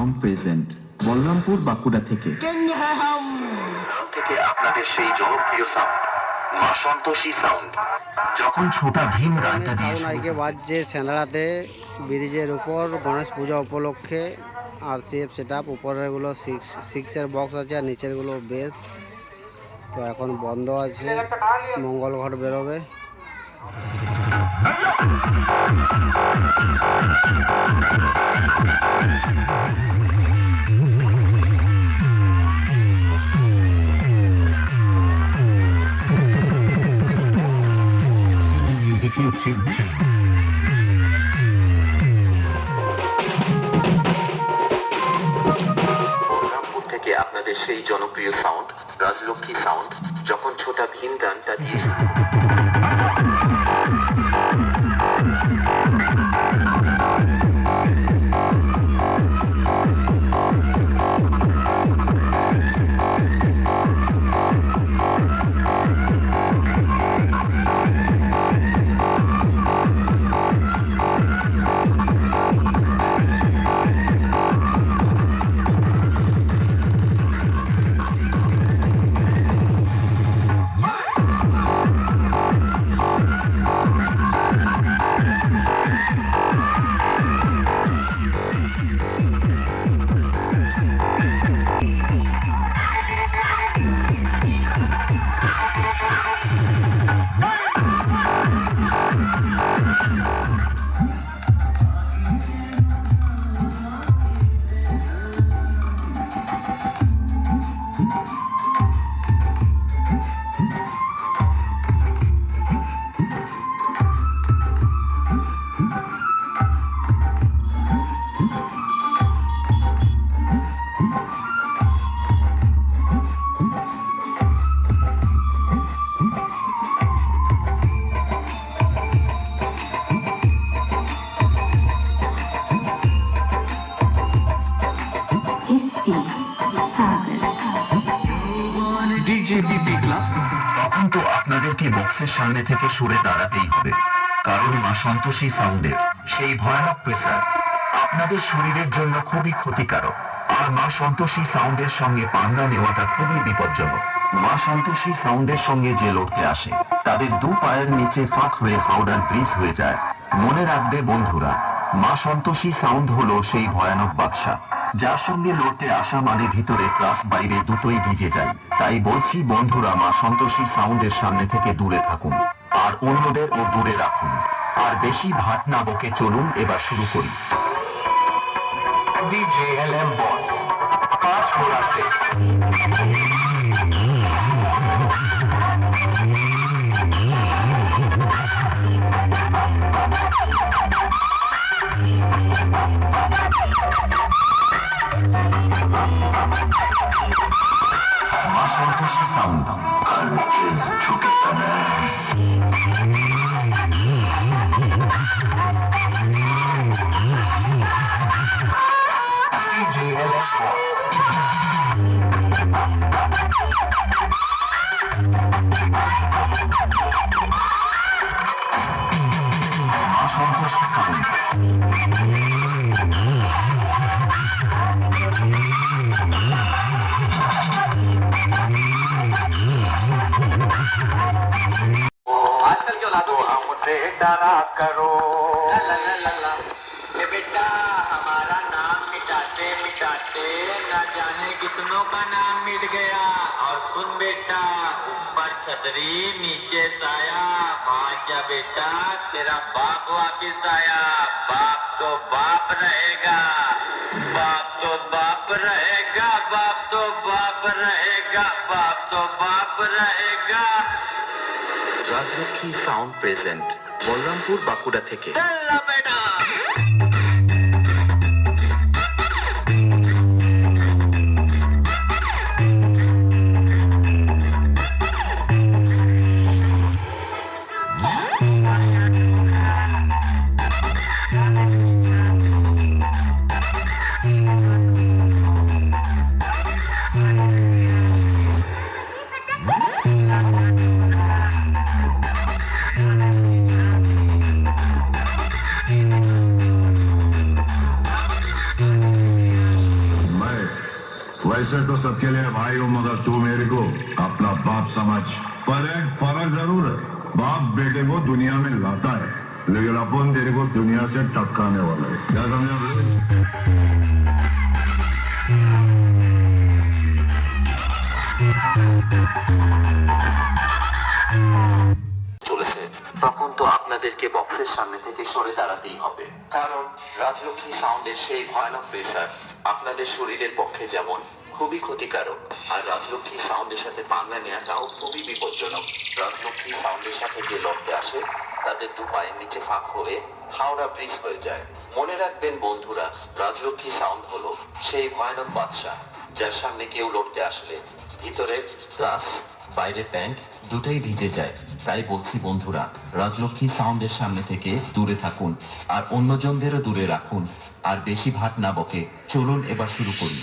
Sound present Balarampur Bankura থেকে। থেকে আপনাদের সেই জনপ্রিয় সাউন্ড মা সন্তোষী সাউন্ড যখন ছোটা ভীম গানটা দিয়ে সাউন্ড আইকে বাজছে সেন্দ্রাতে ব্রিজের উপর গণেশ পূজা উপলক্ষে আর সিএফ সেট আপ উপরেরগুলো সিক্স সিক্সের বক্স আছে আর নিচেরগুলো বেস তো এখন বন্ধ আছে মঙ্গল ঘট বেরোবে বলরামপুর থেকে আপনাদের সেই জনপ্রিয় সাউন্ড রাজলক্ষ্মী সাউন্ড যখন ছোটা ভীম গানটা দিয়ে শুরু। তখন তো আপনাদেরকে বক্সের সামনে থেকে সরে দাঁড়াতেই হবে। কারণ মা সন্তোষী সাউন্ডের, সেই ভয়ানক প্রেসার আপনাদের শরীরের জন্য খুবই ক্ষতিকারক। আর মা সন্তোষী সাউন্ডের সঙ্গে পাঙ্গা নেওয়াটা খুবই বিপজ্জনক। মা সন্তোষী সাউন্ডের সঙ্গে যে লড়তে আসে, তাদের দু পায়ের নিচে ফাঁক হয়ে হাওড়ার ব্রিজ হয়ে যায়। মনে রাখবে বন্ধুরা। মা সন্তোষী সাউন্ড হলো সেই ভয়ানক বাদশা। যার সঙ্গে লড়তে আসা মানে ভিতরে প্লাস বাইরে দুটোই ভিজে যায়। তাই বলছি, বন্ধুরা, মা সন্তোষী সাউন্ডের সামনে থেকে দূরে থাকুন। আর অন্যদের ও দূরে রাখুন। আর বেশি ভাট না বকে চলুন, এবার শুরু করি। L M boss Santoshi sound ঝুঁকে DJ LS Boss. डरा करो ला ला ला बेटा हमारा नाम मिटाते मिटाते, न जाने कितनों का नाम मिट गया। और सुन बेटा ऊपर छतरी नीचे साया भाग जा बेटा तेरा बाप वापिस आया बाप तो बाप रहेगा बाप तो बाप रहेगा बाप तो बाप रहेगा बाप तो बाप रहेगा রাজলক্ষ্মী সাউন্ড প্রেজেন্ট বলরামপুর বাঁকুড়া থেকে चल बेटा वैसे तो सबके लिए भाई हूँ मगर तू मेरे को अपना बाप समझ पर एक फर्क जरूर है बाप बेटे को दुनिया में लाता है लेकिन अपन तेरे को दुनिया से टपकाने वाला है क्या समझा बे? চলেছে তখন তো আপনাদেরকে বক্সের সামনে থেকে সরে দাঁড়াতেই হবে কারণ রাজলক্ষ্মী সাউন্ডের সেই ভয়ানক প্রেশার আপনাদের শরীরের পক্ষে যেমন খুবই ক্ষতিকারক। আর রাজলক্ষ্মী সাউন্ডের সাথে পাঙ্গা নেওয়াটাও খুবই বিপজ্জনক। রাজলক্ষ্মী সাউন্ডের সাথে যে লড়তে আসে, তাদের দু পায়ের নিচে ফাঁক হয়ে হাওড়া ব্রিজ হয়ে যায়। মনে রাখবেন বন্ধুরা, রাজলক্ষ্মী সাউন্ড হলো সেই ভয়ানক বাদশাহ, যার সামনে কেউ লড়তে আসলে। ভিতরে গ্লাস বাইরে প্যান্ট দুটোই ভিজে যায়। তাই বলছি বন্ধুরা, রাজলক্ষ্মী সাউন্ডের সামনে থেকে দূরে থাকুন, আর অন্যজনদেরও দূরে রাখুন, আর বেশি ভাট না বকে। চলুন এবার শুরু করি।